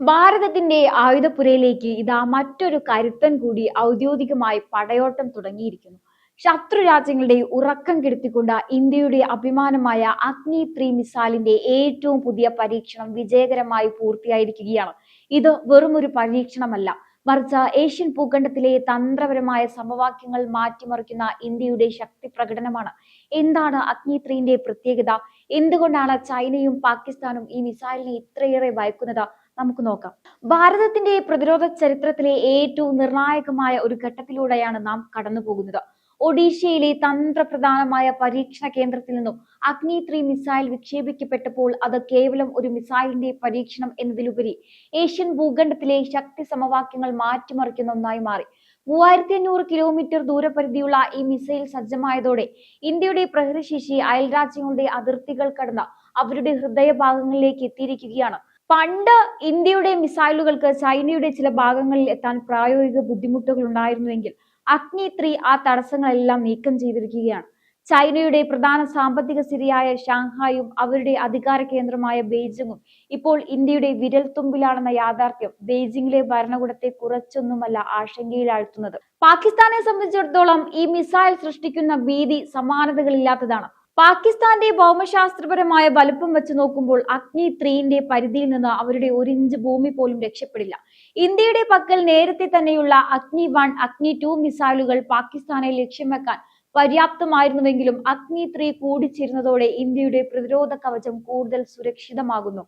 ഭാരതത്തിന്റെ ആയുധപ്പുരയിലേക്ക് ഇതാ മറ്റൊരു കരുത്തൻ കൂടി ഔദ്യോഗികമായി പടയോട്ടം തുടങ്ങിയിരിക്കുന്നു. ശത്രു രാജ്യങ്ങളുടെ ഉറക്കം കെടുത്തിക്കൊണ്ട് ഇന്ത്യയുടെ അഭിമാനമായ അഗ്നി ത്രീ മിസൈലിന്റെ ഏറ്റവും പുതിയ പരീക്ഷണം വിജയകരമായി പൂർത്തിയായിരിക്കുകയാണ്. ഇത് വെറുമൊരു പരീക്ഷണമല്ല. മറിച്ച് ഏഷ്യൻ ഭൂഖണ്ഡത്തിലെ തന്ത്രപരമായ സമവാക്യങ്ങൾ മാറ്റിമറിക്കുന്ന ഇന്ത്യയുടെ ശക്തി പ്രകടനമാണ്. എന്താണ് അഗ്നി ത്രീന്റെ പ്രത്യേകത? എന്തുകൊണ്ടാണ് ചൈനയും പാകിസ്ഥാനും ഈ മിസൈലിനെ ഇത്രയേറെ ഭയക്കുന്നത്? നമുക്ക് നോക്കാം. ഭാരതത്തിന്റെ പ്രതിരോധ ചരിത്രത്തിലെ ഏറ്റവും നിർണായകമായ ഒരു ഘട്ടത്തിലൂടെയാണ് നാം കടന്നു പോകുന്നത് ഒഡീഷയിലെ തന്ത്രപ്രധാനമായ പരീക്ഷണ കേന്ദ്രത്തിൽ നിന്നും അഗ്നി ത്രീ മിസൈൽ വിക്ഷേപിക്കപ്പെട്ടപ്പോൾ അത് കേവലം ഒരു മിസൈലിന്റെ പരീക്ഷണം എന്നതിലുപരി ഏഷ്യൻ ഭൂഖണ്ഡത്തിലെ ശക്തി സമവാക്യങ്ങൾ മാറ്റിമറിക്കുന്ന ഒന്നായി മാറി. മൂവായിരത്തി അഞ്ഞൂറ് കിലോമീറ്റർ ദൂരപരിധിയുള്ള ഈ മിസൈൽ സജ്ജമായതോടെ ഇന്ത്യയുടെ പ്രഹരശേഷി അയൽരാജ്യങ്ങളുടെ അതിർത്തികൾ കടന്ന അവരുടെ ഹൃദയഭാഗങ്ങളിലേക്ക് എത്തിയിരിക്കുകയാണ്. പണ്ട് ഇന്ത്യയുടെ മിസൈലുകൾക്ക് ചൈനയുടെ ചില ഭാഗങ്ങളിൽ എത്താൻ പ്രായോഗിക ബുദ്ധിമുട്ടുകൾ ഉണ്ടായിരുന്നുവെങ്കിൽ അഗ്നി ത്രീ ആ തടസ്സങ്ങളെല്ലാം നീക്കം ചെയ്തിരിക്കുകയാണ്. ചൈനയുടെ പ്രധാന സാമ്പത്തിക സ്ഥിതിയായ ഷാങ്ഹായും അവരുടെ അധികാര കേന്ദ്രമായ ബെയ്ജിങ്ങും ഇപ്പോൾ ഇന്ത്യയുടെ വിരൽത്തുമ്പിലാണെന്ന യാഥാർത്ഥ്യം ബെയ്ജിങ്ങിലെ ഭരണകൂടത്തെ കുറച്ചൊന്നുമല്ല ആശങ്കയിലാഴ്ത്തുന്നത്. പാകിസ്ഥാനെ സംബന്ധിച്ചിടത്തോളം ഈ മിസൈൽ സൃഷ്ടിക്കുന്ന ഭീതി സമാനതകളില്ലാത്തതാണ്. പാകിസ്ഥാന്റെ ഭൗമശാസ്ത്രപരമായ വലുപ്പം വെച്ച് നോക്കുമ്പോൾ അഗ്നി ത്രീന്റെ പരിധിയിൽ നിന്ന് അവരുടെ ഒരു ഇഞ്ച് ഭൂമി പോലും രക്ഷപ്പെടില്ല. ഇന്ത്യയുടെ പക്കൽ നേരത്തെ തന്നെയുള്ള അഗ്നി വൺ അഗ്നി ടു മിസൈലുകൾ പാകിസ്ഥാനെ ലക്ഷ്യം വെക്കാൻ പര്യാപ്തമായിരുന്നുവെങ്കിലും അഗ്നി ത്രീ കൂടിച്ചേരുന്നതോടെ ഇന്ത്യയുടെ പ്രതിരോധ കവചം കൂടുതൽ സുരക്ഷിതമാകുന്നു.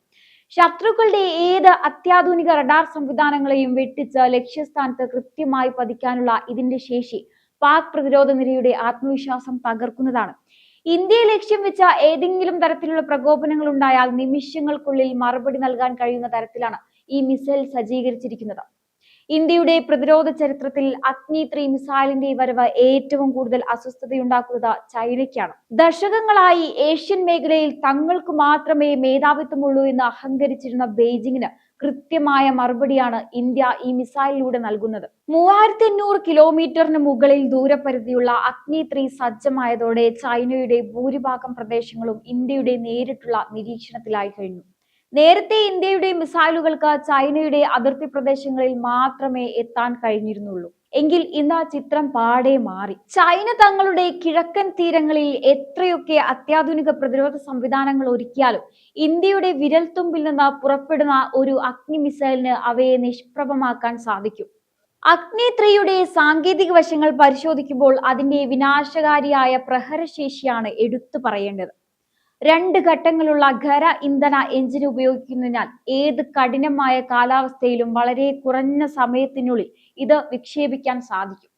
ശത്രുക്കളുടെ ഏത് അത്യാധുനിക റഡാർ സംവിധാനങ്ങളെയും വെട്ടിച്ച് ലക്ഷ്യസ്ഥാനത്ത് കൃത്യമായി പതിക്കാനുള്ള ഇതിന്റെ ശേഷി പാക് പ്രതിരോധ നിരയുടെ ആത്മവിശ്വാസം തകർക്കുന്നതാണ്. ഇന്ത്യയെ ലക്ഷ്യം വെച്ച ഏതെങ്കിലും തരത്തിലുള്ള പ്രകോപനങ്ങൾ ഉണ്ടായാൽ നിമിഷങ്ങൾക്കുള്ളിൽ മറുപടി നൽകാൻ കഴിയുന്ന തരത്തിലാണ് ഈ മിസൈൽ സജ്ജീകരിച്ചിരിക്കുന്നത്. ഇന്ത്യയുടെ പ്രതിരോധ ചരിത്രത്തിൽ അഗ്നി ത്രീ മിസൈലിന്റെ വരവ് ഏറ്റവും കൂടുതൽ അസ്വസ്ഥതയുണ്ടാക്കുന്നത് ചൈനയ്ക്കാണ്. ദശകങ്ങളായി ഏഷ്യൻ മേഖലയിൽ തങ്ങൾക്ക് മാത്രമേ മേധാവിത്വമുള്ളൂ എന്ന് അഹങ്കരിച്ചിരുന്ന ബെയ്ജിങ്ങിന് കൃത്യമായ മറുപടിയാണ് ഇന്ത്യ ഈ മിസൈലിലൂടെ നൽകുന്നത്. മൂവായിരത്തി അഞ്ഞൂറ് കിലോമീറ്ററിന് മുകളിൽ ദൂരപരിധിയുള്ള അഗ്നി ത്രീ സജ്ജമായതോടെ ചൈനയുടെ ഭൂരിഭാഗം പ്രദേശങ്ങളും ഇന്ത്യയുടെ നേരിട്ടുള്ള നിരീക്ഷണത്തിലായി കഴിഞ്ഞു. നേരത്തെ ഇന്ത്യയുടെ മിസൈലുകൾക്ക് ചൈനയുടെ അതിർത്തി പ്രദേശങ്ങളിൽ മാത്രമേ എത്താൻ കഴിഞ്ഞിരുന്നുള്ളൂ. എങ്കിൽ ഇന്ന് ആ ചിത്രം പാടെ മാറി. ചൈന തങ്ങളുടെ കിഴക്കൻ തീരങ്ങളിൽ എത്രയൊക്കെ അത്യാധുനിക പ്രതിരോധ സംവിധാനങ്ങൾ ഒരുക്കിയാലും ഇന്ത്യയുടെ വിരൽത്തുമ്പിൽ നിന്ന് പുറപ്പെടുന്ന ഒരു അഗ്നി മിസൈലിന് അവയെ നിഷ്പ്രഭമാക്കാൻ സാധിക്കും. അഗ്നി ത്രീയുടെ സാങ്കേതിക വശങ്ങൾ പരിശോധിക്കുമ്പോൾ അതിന്റെ വിനാശകാരിയായ പ്രഹരശേഷിയാണ് എടുത്തു പറയേണ്ടത്. രണ്ട് ഘട്ടങ്ങളുള്ള ഖര ഇന്ധന എഞ്ചിൻ ഉപയോഗിക്കുന്നതിനാൽ ഏത് കഠിനമായ കാലാവസ്ഥയിലും വളരെ കുറഞ്ഞ സമയത്തിനുള്ളിൽ ഇത് വിക്ഷേപിക്കാൻ സാധിക്കും.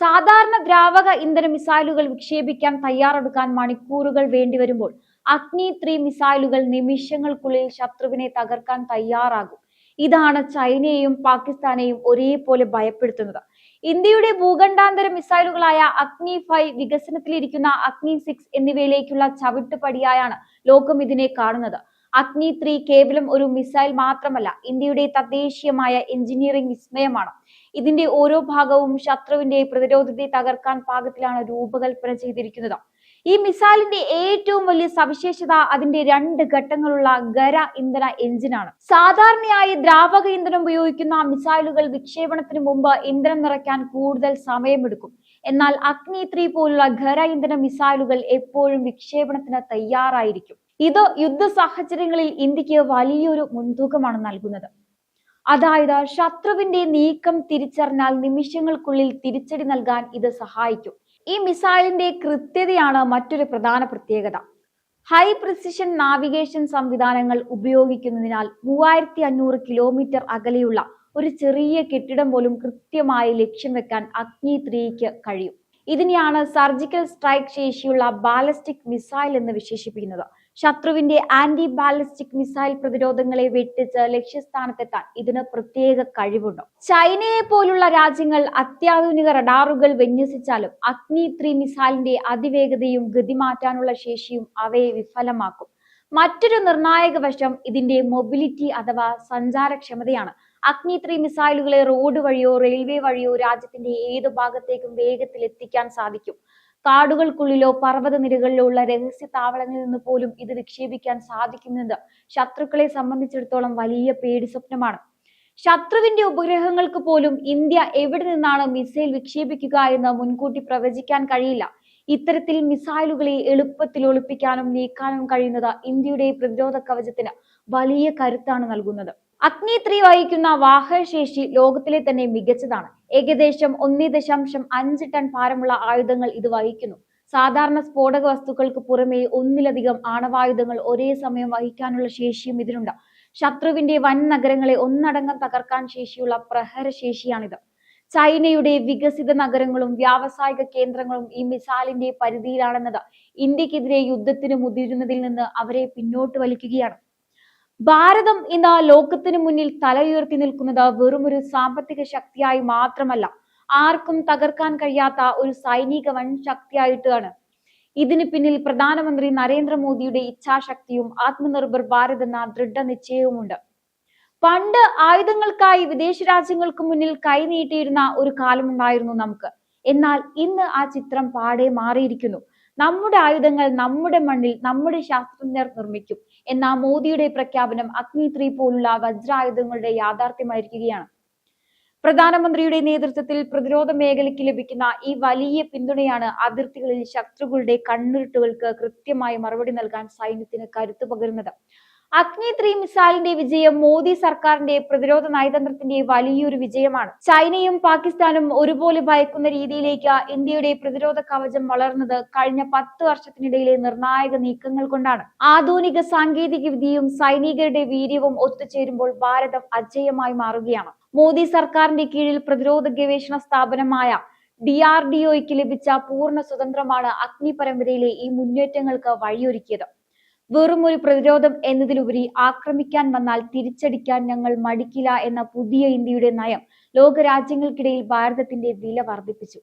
സാധാരണ ദ്രാവക ഇന്ധന മിസൈലുകൾ വിക്ഷേപിക്കാൻ തയ്യാറെടുക്കാൻ മണിക്കൂറുകൾ വേണ്ടിവരുമ്പോൾ അഗ്നി ത്രീ മിസൈലുകൾ നിമിഷങ്ങൾക്കുള്ളിൽ ശത്രുവിനെ തകർക്കാൻ തയ്യാറാകും. ഇതാണ് ചൈനയെയും പാകിസ്ഥാനെയും ഒരേപോലെ ഭയപ്പെടുത്തുന്നത്. ഇന്ത്യയുടെ ഭൂഖണ്ഡാന്തര മിസൈലുകളായ അഗ്നി ഫൈവ് വികസനത്തിലിരിക്കുന്ന അഗ്നി സിക്സ് എന്നിവയിലേക്കുള്ള ചവിട്ടുപടിയായാണ് ലോകം ഇതിനെ കാണുന്നത്. അഗ്നി ത്രീ കേവലം ഒരു മിസൈൽ മാത്രമല്ല ഇന്ത്യയുടെ തദ്ദേശീയമായ എഞ്ചിനീയറിംഗ് വിസ്മയമാണ്. ഇതിന്റെ ഓരോ ഭാഗവും ശത്രുവിന്റെ പ്രതിരോധത്തെ തകർക്കാൻ പാകത്തിലാണ് രൂപകൽപ്പന ചെയ്തിരിക്കുന്നത്. ഈ മിസൈലിന്റെ ഏറ്റവും വലിയ സവിശേഷത അതിന്റെ രണ്ട് ഘട്ടങ്ങളുള്ള ഖര ഇന്ധന എഞ്ചിനാണ്. സാധാരണയായി ദ്രാവക ഇന്ധനം ഉപയോഗിക്കുന്ന മിസൈലുകൾ വിക്ഷേപണത്തിന് മുമ്പ് ഇന്ധനം നിറയ്ക്കാൻ കൂടുതൽ സമയമെടുക്കും. എന്നാൽ അഗ്നി ത്രീ പോലുള്ള ഖര ഇന്ധന മിസൈലുകൾ എപ്പോഴും വിക്ഷേപണത്തിന് തയ്യാറായിരിക്കും. ഇത് യുദ്ധ സാഹചര്യങ്ങളിൽ ഇന്ത്യയ്ക്ക് വലിയൊരു മുൻതൂക്കമാണ് നൽകുന്നത്. അതായത് ശത്രുവിന്റെ നീക്കം തിരിച്ചറിഞ്ഞാൽ നിമിഷങ്ങൾക്കുള്ളിൽ തിരിച്ചടി നൽകാൻ ഇത് സഹായിക്കും. ഈ മിസൈലിന്റെ കൃത്യതയാണ് മറ്റൊരു പ്രധാന പ്രത്യേകത. ഹൈ പ്രിസിഷൻ നാവിഗേഷൻ സംവിധാനങ്ങൾ ഉപയോഗിക്കുന്നതിനാൽ മൂവായിരത്തി അഞ്ഞൂറ് കിലോമീറ്റർ അകലെയുള്ള ഒരു ചെറിയ കെട്ടിടം പോലും കൃത്യമായി ലക്ഷ്യം വെക്കാൻ അഗ്നി ത്രീക്ക് കഴിയും. ഇതിനെയാണ് സർജിക്കൽ സ്ട്രൈക്ക് ശേഷിയുള്ള ബാലസ്റ്റിക് മിസൈൽ എന്ന് വിശേഷിപ്പിക്കുന്നത്. ശത്രുവിന്റെ ആന്റി ബാലിസ്റ്റിക് മിസൈൽ പ്രതിരോധങ്ങളെ വെട്ടിച്ച് ലക്ഷ്യസ്ഥാനത്തെത്താൻ ഇതിന് പ്രത്യേക കഴിവുണ്ട്. ചൈനയെ പോലുള്ള രാജ്യങ്ങൾ അത്യാധുനിക റഡാറുകൾ വിന്യസിച്ചാലും അഗ്നി ത്രീ മിസൈലിന്റെ അതിവേഗതയും ഗതിമാറ്റാനുള്ള ശേഷിയും അവയെ വിഫലമാക്കും. മറ്റൊരു നിർണായക വശം ഇതിന്റെ മൊബിലിറ്റി അഥവാ സഞ്ചാരക്ഷമതയാണ്. അഗ്നി ത്രീ മിസൈലുകളെ റോഡ് വഴിയോ റെയിൽവേ വഴിയോ രാജ്യത്തിന്റെ ഏത് ഭാഗത്തേക്കും വേഗത്തിൽ എത്തിക്കാൻ സാധിക്കും. കാടുകൾക്കുള്ളിലോ പർവത നിരകളിലോ ഉള്ള രഹസ്യ താവളങ്ങളിൽ നിന്ന് പോലും ഇത് വിക്ഷേപിക്കാൻ സാധിക്കുന്നത് ശത്രുക്കളെ സംബന്ധിച്ചിടത്തോളം വലിയ പേടി സ്വപ്നമാണ്. ശത്രുവിന്റെ ഉപഗ്രഹങ്ങൾക്ക് പോലും ഇന്ത്യ എവിടെ നിന്നാണ് മിസൈൽ വിക്ഷേപിക്കുക എന്ന് മുൻകൂട്ടി പ്രവചിക്കാൻ കഴിയില്ല. ഇത്തരത്തിൽ മിസൈലുകളെ എളുപ്പത്തിൽ ഒളിപ്പിക്കാനും നീക്കാനും കഴിയുന്നത് ഇന്ത്യയുടെ പ്രതിരോധ കവചത്തിന് വലിയ കരുത്താണ് നൽകുന്നത്. അഗ്നി ത്രീ വഹിക്കുന്ന വാഹനശേഷി ലോകത്തിലെ തന്നെ മികച്ചതാണ്. ഏകദേശം ഒന്നേ ദശാംശം അഞ്ച് ടൺ ഭാരമുള്ള ആയുധങ്ങൾ ഇത് വഹിക്കുന്നു. സാധാരണ സ്ഫോടക വസ്തുക്കൾക്ക് പുറമേ ഒന്നിലധികം ആണവായുധങ്ങൾ ഒരേ സമയം വഹിക്കാനുള്ള ശേഷിയും ഇതിനുണ്ട് ശത്രുവിന്റെ വൻ നഗരങ്ങളെ ഒന്നടങ്കം തകർക്കാൻ ശേഷിയുള്ള പ്രഹരശേഷിയാണിത് ചൈനയുടെ വികസിത നഗരങ്ങളും വ്യാവസായിക കേന്ദ്രങ്ങളും ഈ മിസൈലിന്റെ പരിധിയിലാണെന്നത് ഇന്ത്യക്കെതിരെ യുദ്ധത്തിന് മുതിരുന്നതിൽ നിന്ന് അവരെ പിന്നോട്ട് വലിക്കുകയാണ്. ഭാരതം ഇന്ന് ലോകത്തിന് മുന്നിൽ തലയുയർത്തി നിൽക്കുന്നത് വെറും ഒരു സാമ്പത്തിക ശക്തിയായി മാത്രമല്ല ആർക്കും തകർക്കാൻ കഴിയാത്ത ഒരു സൈനിക വൻ ശക്തിയായിട്ടാണ്. ഇതിന് പിന്നിൽ പ്രധാനമന്ത്രി നരേന്ദ്രമോദിയുടെ ഇച്ഛാശക്തിയും ആത്മനിർഭർ ഭാരത് എന്ന ദൃഢനിശ്ചയവുമുണ്ട്. പണ്ട് ആയുധങ്ങൾക്കായി വിദേശ രാജ്യങ്ങൾക്ക് മുന്നിൽ കൈനീട്ടിയിരുന്ന ഒരു കാലമുണ്ടായിരുന്നു നമുക്ക്. എന്നാൽ ഇന്ന് ആ ചിത്രം പാടെ മാറിയിരിക്കുന്നു. നമ്മുടെ ആയുധങ്ങൾ നമ്മുടെ മണ്ണിൽ നമ്മുടെ ശാസ്ത്രജ്ഞർ നിർമ്മിക്കും. എന്ന മോദിയുടെ പ്രഖ്യാപനം അഗ്നി ത്രീ പോലുള്ള വജ്രായുധങ്ങളുടെ യാഥാർത്ഥ്യമായിരിക്കുകയാണ്. പ്രധാനമന്ത്രിയുടെ നേതൃത്വത്തിൽ പ്രതിരോധ മേഖലയ്ക്ക് ലഭിക്കുന്ന ഈ വലിയ പിന്തുണയാണ് അതിർത്തികളിൽ ശത്രുക്കളുടെ കണ്ണുരുട്ടുകൾക്ക് കൃത്യമായി മറുപടി നൽകാൻ സൈന്യത്തിന് കരുത്തു പകരുന്നത്. അഗ്നി ത്രീ മിസൈലിന്റെ വിജയം മോദി സർക്കാരിന്റെ പ്രതിരോധ നയതന്ത്രത്തിന്റെ വലിയൊരു വിജയമാണ്. ചൈനയും പാകിസ്ഥാനും ഒരുപോലെ ഭയക്കുന്ന രീതിയിലേക്ക് ഇന്ത്യയുടെ പ്രതിരോധ കവചം വളർന്നത് കഴിഞ്ഞ പത്ത് വർഷത്തിനിടയിലെ നിർണായക നീക്കങ്ങൾ കൊണ്ടാണ്. ആധുനിക സാങ്കേതിക വിദ്യയും സൈനികരുടെ വീര്യവും ഒത്തുചേരുമ്പോൾ ഭാരതം അജയമായി മാറുകയാണ്. മോദി സർക്കാരിന്റെ കീഴിൽ പ്രതിരോധ ഗവേഷണ സ്ഥാപനമായ ഡി ആർ ഡി ഒയ്ക്ക് ലഭിച്ച പൂർണ സ്വതന്ത്രമാണ് അഗ്നി പരമ്പരയിലെ ഈ മുന്നേറ്റങ്ങൾക്ക് വഴിയൊരുക്കിയത്. വെറും ഒരു പ്രതിരോധം എന്നതിലുപരി ആക്രമിക്കാൻ വന്നാൽ തിരിച്ചടിക്കാൻ ഞങ്ങൾ മടിക്കില്ല എന്ന പുതിയ ഇന്ത്യയുടെ നയം ലോകരാജ്യങ്ങൾക്കിടയിൽ ഭാരതത്തിന്റെ വില വർദ്ധിപ്പിച്ചു.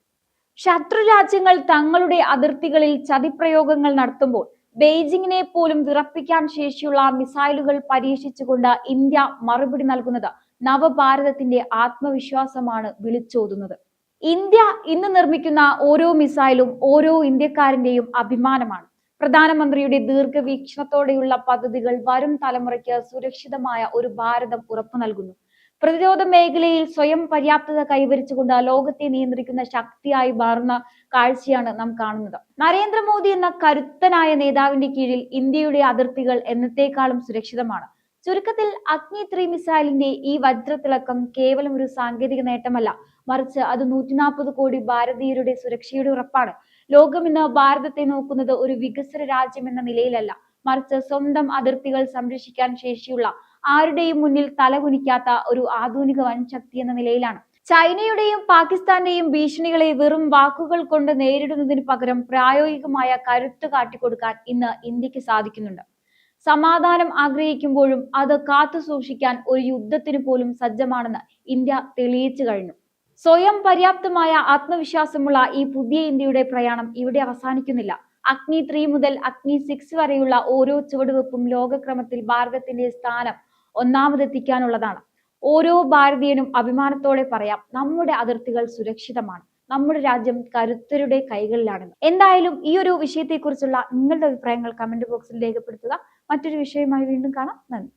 ശത്രു രാജ്യങ്ങൾ തങ്ങളുടെ അതിർത്തികളിൽ ചതിപ്രയോഗങ്ങൾ നടത്തുമ്പോൾ ബെയ്ജിങ്ങിനെ പോലും വിറപ്പിക്കാൻ ശേഷിയുള്ള മിസൈലുകൾ പരീക്ഷിച്ചുകൊണ്ട് ഇന്ത്യ മറുപടി നൽകുന്നത് നവഭാരതത്തിന്റെ ആത്മവിശ്വാസമാണ് വിളിച്ചോതുന്നത്. ഇന്ത്യ ഇന്ന് നിർമ്മിക്കുന്ന ഓരോ മിസൈലും ഓരോ ഇന്ത്യക്കാരന്റെയും അഭിമാനമാണ്. പ്രധാനമന്ത്രിയുടെ ദീർഘവീക്ഷണത്തോടെയുള്ള പദ്ധതികൾ വരും തലമുറയ്ക്ക് സുരക്ഷിതമായ ഒരു ഭാരതം ഉറപ്പു നൽകുന്നു. പ്രതിരോധ മേഖലയിൽ സ്വയം പര്യാപ്തത കൈവരിച്ചുകൊണ്ട് ലോകത്തെ നിയന്ത്രിക്കുന്ന ശക്തിയായി മാറുന്ന കാഴ്ചയാണ് നാം കാണുന്നത്. നരേന്ദ്രമോദി എന്ന കരുത്തനായ നേതാവിന്റെ കീഴിൽ ഇന്ത്യയുടെ അതിർത്തികൾ എന്നത്തേക്കാളും സുരക്ഷിതമാണ്. ചുരുക്കത്തിൽ അഗ്നി ത്രീ മിസൈലിന്റെ ഈ വജ്രത്തിളക്കം കേവലം ഒരു സാങ്കേതിക നേട്ടമല്ല. മറിച്ച് അത് നൂറ്റി നാൽപ്പത് കോടി ഭാരതീയരുടെ സുരക്ഷയുടെ ഉറപ്പാണ്. ലോകം ഇന്ന് ഭാരതത്തെ നോക്കുന്നത് ഒരു വികസന രാജ്യം എന്ന നിലയിലല്ല. മറിച്ച് സ്വന്തം അതിർത്തികൾ സംരക്ഷിക്കാൻ ശേഷിയുള്ള ആരുടെയും മുന്നിൽ തലകുനിക്കാത്ത ഒരു ആധുനിക വൻശക്തി എന്ന നിലയിലാണ്. ചൈനയുടെയും പാകിസ്ഥാന്റെയും ഭീഷണികളെ വെറും വാക്കുകൾ കൊണ്ട് നേരിടുന്നതിന് പകരം പ്രായോഗികമായ കരുത്ത് കാട്ടിക്കൊടുക്കാൻ ഇന്ന് ഇന്ത്യയ്ക്ക് സാധിക്കുന്നുണ്ട്. സമാധാനം ആഗ്രഹിക്കുമ്പോഴും അത് കാത്തു സൂക്ഷിക്കാൻ ഒരു യുദ്ധത്തിന് പോലും സജ്ജമാണെന്ന് ഇന്ത്യ തെളിയിച്ചു കഴിഞ്ഞു. സ്വയം പര്യാപ്തമായ ആത്മവിശ്വാസമുള്ള ഈ പുതിയ ഇന്ത്യയുടെ പ്രയാണം ഇവിടെ അവസാനിക്കുന്നില്ല. അഗ്നി ത്രീ മുതൽ അഗ്നി സിക്സ് വരെയുള്ള ഓരോ ചുവടുവെപ്പും ലോകക്രമത്തിൽ ഭാരതത്തിന്റെ സ്ഥാനം ഒന്നാമതെത്തിക്കാനുള്ളതാണ്. ഓരോ ഭാരതീയനും അഭിമാനത്തോടെ പറയാം നമ്മുടെ അതിർത്തികൾ സുരക്ഷിതമാണ്. നമ്മുടെ രാജ്യം കരുത്തരുടെ കൈകളിലാണെന്ന്. എന്തായാലും ഈ ഒരു വിഷയത്തെക്കുറിച്ചുള്ള നിങ്ങളുടെ അഭിപ്രായങ്ങൾ കമന്റ് ബോക്സിൽ രേഖപ്പെടുത്തുക. മറ്റൊരു വിഷയമായി വീണ്ടും കാണാം. നന്ദി.